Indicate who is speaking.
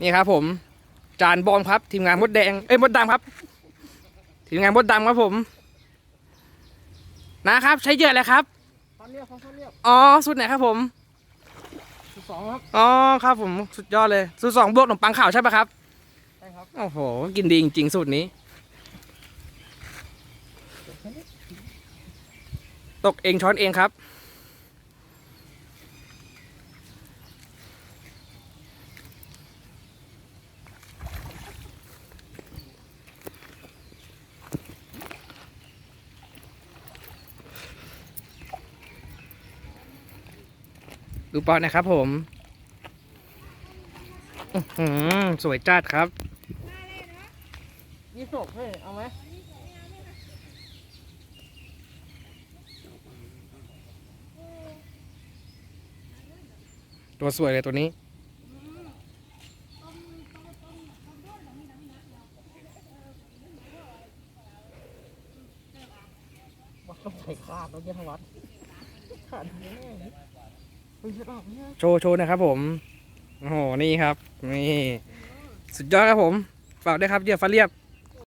Speaker 1: นี่ครับ ผมจานบอมครับ ทีมงานมดแดงเอ้ยมดดำครับ ทีมงานมดดำครับผม นะครับ ใช้เหยื่ออะไรครับ
Speaker 2: ฟันเรียบฟันเรียบ
Speaker 1: อ๋อสุดไหนครับผม
Speaker 2: สิบสองครับ
Speaker 1: อ๋อครับผมสุดยอดเลยสูตรสองบวกขนมปังขาวใช่ปะครับ
Speaker 2: ใช่ครับ
Speaker 1: โอ้โหกินดีจริงๆสูตรนี้ ตกเองช้อนเองครับ ดูปอนนะครับผมอื้อหือสวยจัดครับ
Speaker 2: ยี่สิบเฮ้ยเอาไหม
Speaker 1: ตัวสวยเลยตัวนี้
Speaker 2: ว่าต้องใส่ขาดเราจะทวัดขาดแน่
Speaker 1: โชว์โชว์นะครับผม โอ้โห นี่ครับ นี่ สุดยอดครับผม ฝากด้วยครับเหยื่อฟ้าเรียบ